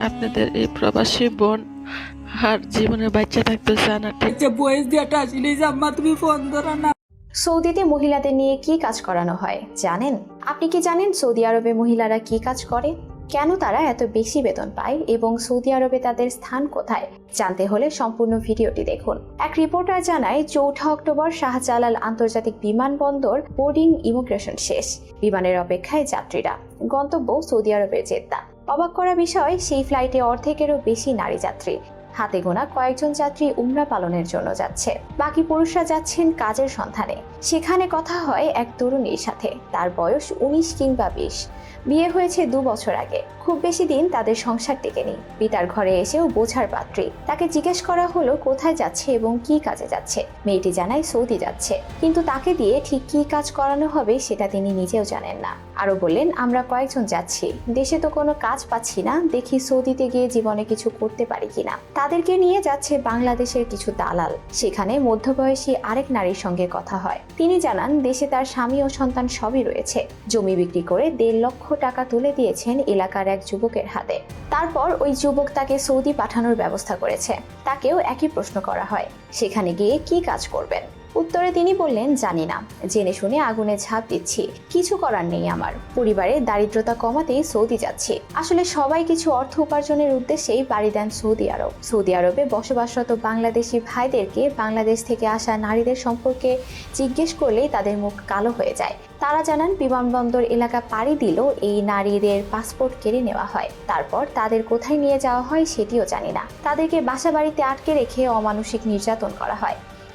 আপনাদের এই প্রবাসী বোন আর জীবনে বাচ্চা থাকতে চান আর ঠিক যে বয়স দিয়ে আসলেই যে আম্মা তুমি ফোন ধরো না। সৌদিতে মহিলাদের নিয়ে কি কাজ করানো হয় জানেন? আপনি কি জানেন সৌদি আরবে মহিলারা কি কাজ করে? কেন তারা এত বেশি বেতন পায় এবং সৌদি আরবে তাদের স্থান কোথায়? জানতে হলে সম্পূর্ণ ভিডিওটি দেখুন। এক রিপোর্টার জানায় চৌঠা অক্টোবর শাহজালাল আন্তর্জাতিক বিমানবন্দর বোর্ডিং ইমিগ্রেশন শেষ। বিমানের অপেক্ষায় যাত্রীরা। গন্তব্য সৌদি আরবের জেদ্দা। অবাক করা বিষয় সেই ফ্লাইটে অর্ধেকেরও বেশি নারী যাত্রী হাতে গোনা কয়েকজন যাত্রী উমরা পালনের জন্য যাচ্ছে। বাকি পুরুষরা যাচ্ছেন কাজের সন্ধানে। সেখানে কথা হয় এক তরুণীর সাথে। তার বয়স উনিশ কিংবা বিশ। বিয়ে হয়েছে দু বছর আগে। খুব বেশি দিন তাদের সংসার টেকেনি। পিতার ঘরে এসেও বোঝার পাত্রী। তাকে জিজ্ঞেস করা হলো, কোথায় যাচ্ছে এবং কি কাজে যাচ্ছে? মেয়েটি জানায়, সৌদি যাচ্ছে। কিন্তু তাকে দিয়ে ঠিক কি কাজ করানো হবে সেটা তিনি নিজেও জানেন না। আরও বললেন, আমরা কয়েকজন যাচ্ছি। দেশে তো কোনো কাজ পাচ্ছি না। দেখি সৌদিতে গিয়ে জীবনে কিছু করতে পারি কিনা। তাদেরকে নিয়ে যাচ্ছে বাংলাদেশের কিছু দালাল। সেখানে মধ্যবয়সী আরেক নারীর সঙ্গে কথা হয়। তিনি জানান, দেশে তার স্বামী ও সন্তান সবই রয়েছে। জমি বিক্রি করে দেড় লক্ষ টাকা তুলে দিয়েছেন এলাকার এক যুবকের হাতে। তারপর ওই যুবক তাকে সৌদি পাঠানোর ব্যবস্থা করেছে। তাকেও একই প্রশ্ন করা হয়, সেখানে গিয়ে কি কাজ করবেন? উত্তরে তিনি বললেন, জানি না। জেনে শুনে আগুনে ঝাঁপ দিচ্ছি। কিছু করার নেই আমার। পরিবারে দারিদ্রতা কমাতেই সৌদি যাচ্ছি। আসলে সবাই কিছু অর্থ উপার্জনের উদ্দেশ্যেই বাড়ি দেন সৌদি আরব। সৌদি আরবে বসবাসরত বাংলাদেশি ভাইদেরকে বাংলাদেশ থেকে আসা নারীদের সম্পর্কে জিজ্ঞেস করলেই তাদের মুখ কালো হয়ে যায়। তারা জানান, বিমানবন্দর এলাকা পাড়ি দিলেও এই নারীদের পাসপোর্ট কেড়ে নেওয়া হয়। তারপর তাদের কোথায় নিয়ে যাওয়া হয় সেটিও জানি না। তাদেরকে বাসা বাড়িতে আটকে রেখে অমানসিক নির্যাতন করা হয়।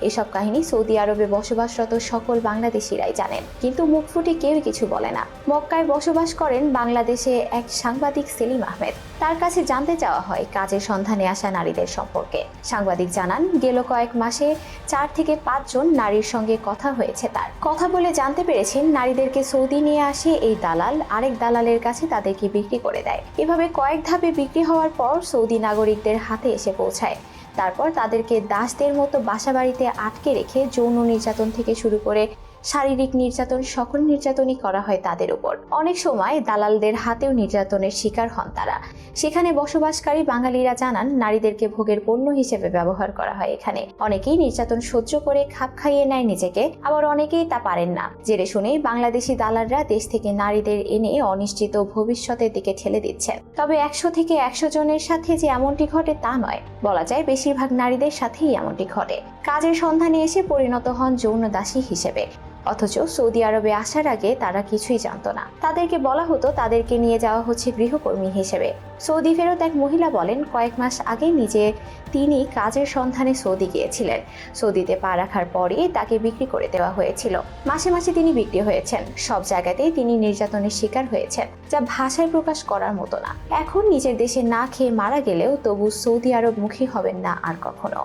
এসব কাহিনী সৌদি আরবে বসবাসরত সকল বাংলাদেশিরাই জানেন, কিন্তু মুখ ফুটে কেউই কিছু বলে না। মক্কায় বসবাস করেন বাংলাদেশে এক সাংবাদিক সেলিম আহমেদ। তার কাছে জানতে চাওয়া হয় কাজের সন্ধানে আসা নারীদের সম্পর্কে। সাংবাদিক জানান, গেল কয়েক মাসে চার থেকে পাঁচজন নারীর সঙ্গে কথা হয়েছে তার। কথা বলে জানতে পেরেছেন নারীদেরকে সৌদি নিয়ে আসে এই দালাল, আরেক দালালের কাছে তাদেরকে বিক্রি করে দেয়। এভাবে কয়েক ধাপে বিক্রি হওয়ার পর সৌদি নাগরিকদের হাতে এসে পৌঁছায়। তারপর তাদেরকে দাসদের মতো বাসাবাড়িতে আটকে রেখে যৌন নির্যাতন থেকে শুরু করে শারীরিক নির্যাতন সকল নির্যাতনই করা হয় তাদের উপর। অনেক সময় দালালদের হাতেও নির্যাতনের শিকার হন তারা। সেখানে বসবাসকারী বাঙালিরা জানান, নারীদেরকে ভোগের পণ্য হিসেবে ব্যবহার করা হয় এখানে। অনেকেই নির্যাতন সহ্য করে খাপ খাইয়ে নেয় নিজেকে, আবার অনেকেই তা পারেন না। জেরে শুনেই বাংলাদেশি দালালরা দেশ থেকে নারীদের এনে অনিশ্চিত ভবিষ্যতের দিকে ঠেলে দিচ্ছে তবে একশো থেকে একশো জনের সাথে যে এমনটি ঘটে তা নয়। বলা যায় বেশিরভাগ নারীদের সাথেই এমনটি ঘটে। কাজের সন্ধানে এসে পরিণত হন যৌন দাসী হিসেবে। অথচ সৌদি আরবে আসার আগে তারা কিছুই জানত না। তাদেরকে বলা হতো তাদেরকে নিয়ে যাওয়া হচ্ছে গৃহকর্মী হিসেবে। সৌদি ফেরত এক মহিলা বলেন, কয়েক মাস আগে নিজে তিনি কাজের সন্ধানে সৌদি গিয়েছিলেন। সৌদিতে পা রাখার পরে তাকে বিক্রি করে দেওয়া হয়েছিল। মাসে মাসে তিনি বিক্রি হয়েছেন। সব জায়গাতেই তিনি নির্যাতনের শিকার হয়েছেন, যা ভাষায় প্রকাশ করার মতো না। এখন নিজের দেশে না খেয়ে মারা গেলেও তবু সৌদি আরব মুখী হবেন না আর কখনো।